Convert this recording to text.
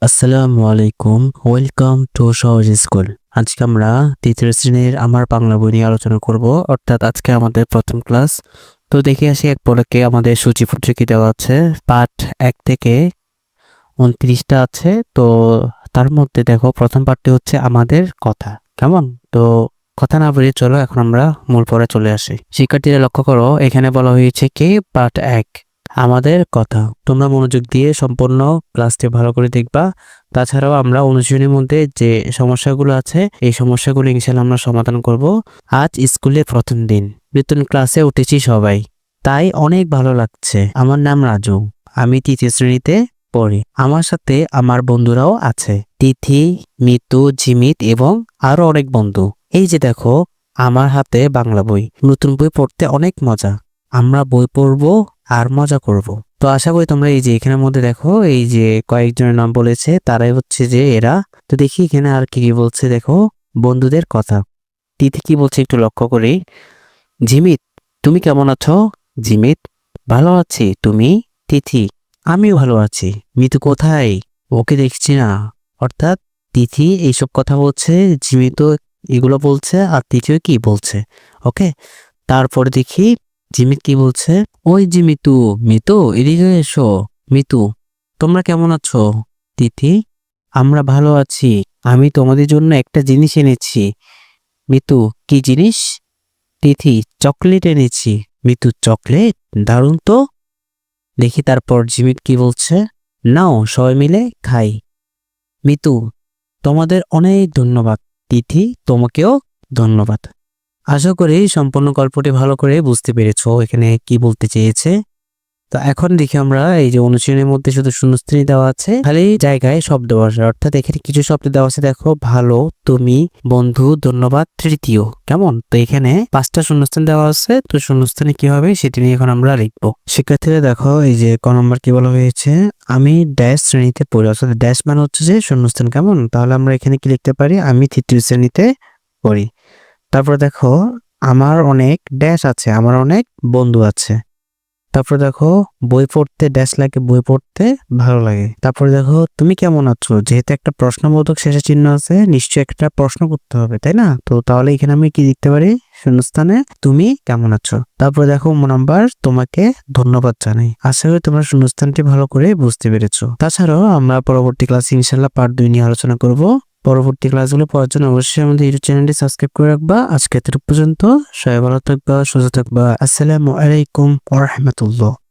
আসসালামু আলাইকুম, welcome to সহজ স্কুল। আজকে আমরা তৃতীয় শ্রেণির আমার বাংলা বই নিয়ে আলোচনা করব, অর্থাৎ আজকে আমাদের প্রথম ক্লাস। তো দেখে আসি এক পলকে আমাদের সূচিপত্র কি দেওয়া আছে। পাঠ এক থেকে উনত্রিশটা আছে, তো তার মধ্যে দেখো, প্রথম পাঠটি হচ্ছে আমাদের কথা। কেমন? তো কথা না বলে চলো, এখন আমরা মূল পড়ে চলে আসি। শিক্ষার্থীরা লক্ষ্য করো, এখানে বলা হয়েছে কি? পাঠ এক। আমাদের কথা। তোমরা মনোযোগ দিয়ে সম্পূর্ণ ক্লাসটি ভালো করে দেখবা। তাছাড়াও আমরা অনুশীলনের মধ্যে যে সমস্যাগুলো আছে, এই সমস্যাগুলো ইনশাল্লাহ আমরা সমাধান করব আজ স্কুলের প্রথম দিন। নতুন ক্লাসে উঠেছি সবাই। তাই অনেক ভালো লাগছে। আমার নাম রাজু। আমি তৃতীয় শ্রেণীতে পড়ি। আমার সাথে আমার বন্ধুরাও আছে। তিথি, মিতু, জিমিত এবং আরও অনেক বন্ধু। এই যে দেখো, আমার হাতে বাংলা বই। নতুন বই পড়তে অনেক মজা। আমরা বই পড়ব আর মজা করব। তো আশা করি তোমরা এই যে এখানের মধ্যে দেখো, এই যে কয়েকজনের নাম বলেছে, তারাই হচ্ছে যে এরা। তো দেখি এখানে আর কি কি বলছে, দেখো, বন্ধুদের কথা। তিথি কি বলছে একটু লক্ষ্য করি। জিমিত, তুমি কেমন আছো? জিমিত, ভালো আছি। তুমি? তিথি, আমিও ভালো আছি। মিতু কোথায়? ওকে দেখছি না। অর্থাৎ তিথি এইসব কথা বলছে জিমিত এগুলো বলছে, আর তিথিও কি বলছে। ওকে, তারপরে দেখি জিমিত কি বলছে। ওই যে মিতু মিতু, এদিকে এসো। মিতু, তোমরা কেমন আছো? তিথি, আমরা ভালো আছি। আমি তোমাদের জন্য একটা জিনিস এনেছি। মিতু, কি জিনিস? তিথি, চকলেট এনেছি। মিতু, চকলেট? দারুণ তো। দেখি তারপর জিমিত কি বলছে। নাও, সবাই মিলে খাই। মিতু, তোমাদের অনেক ধন্যবাদ। তিথি, তোমাকেও ধন্যবাদ। আশা করি সম্পূর্ণ গল্পটি ভালো করে বুঝতে পেরেছ, এখানে কি বলতে চেয়েছে। তো এখন দেখি আমরা, এই যে অনুশীলনের মধ্যে শুধু শূন্যস্থানী দেওয়া আছে, খালি জায়গায় শব্দ বসে অর্থাৎ এখানে কিছু শব্দ দেওয়া আছে, দেখো, ভালো, তুমি, বন্ধু, ধন্যবাদ, তৃতীয়, কেমন? তো এখানে পাঁচটা শূন্যস্থান দেওয়া আছে, তো শূন্যস্থানে কি হবে সেটি নিয়ে এখন আমরা লিখব। শিক্ষার্থীরা দেখো, এই যে ক নম্বর কি বলা হয়েছে? আমি ড্যাশ শ্রেণীতে পড়ি, অর্থাৎ ড্যাশ মানে হচ্ছে যে শূন্যস্থান, কেমন? তাহলে আমরা এখানে কি লিখতে পারি? আমি তৃতীয় শ্রেণীতে পড়ি। তারপর দেখো, আমার অনেক ড্যাশ আছে, আমার অনেক বন্ধু আছে। তারপর দেখো, বই পড়তে ড্যাশ লাগে, বই পড়তে ভালো লাগে। তারপর দেখো, তুমি কেমন আছো? যেহেতু একটা প্রশ্নবোধক শেষে চিহ্ন আছে, নিশ্চয়ই একটা প্রশ্ন করতে হবে, তাই না? তো তাহলে এখানে আমি কি লিখতে পারি? শূন্যস্থানে তুমি কেমন আছো? তারপর দেখো নাম্বার তোমাকে ধন্যবাদ জানাই। আশা করি তোমরা শূন্যস্থানটি ভালো করে বুঝতে পেরেছ। তাছাড়াও আমরা পরবর্তী ক্লাসে ইনশাল্লাহ পার্ট দুই নিয়ে আলোচনা করব। পরবর্তী ক্লাসগুলো পড়ার জন্য অবশ্যই আমাদের ইউটিউব চ্যানেলটি সাবস্ক্রাইব করে রাখবা। আজকে এত পর্যন্ত। সবাই ভালো থাকবা, সুস্থ থাকবা। আসসালামু আলাইকুম ওরহামতুল্লাহ রাহমাতুল্লাহ।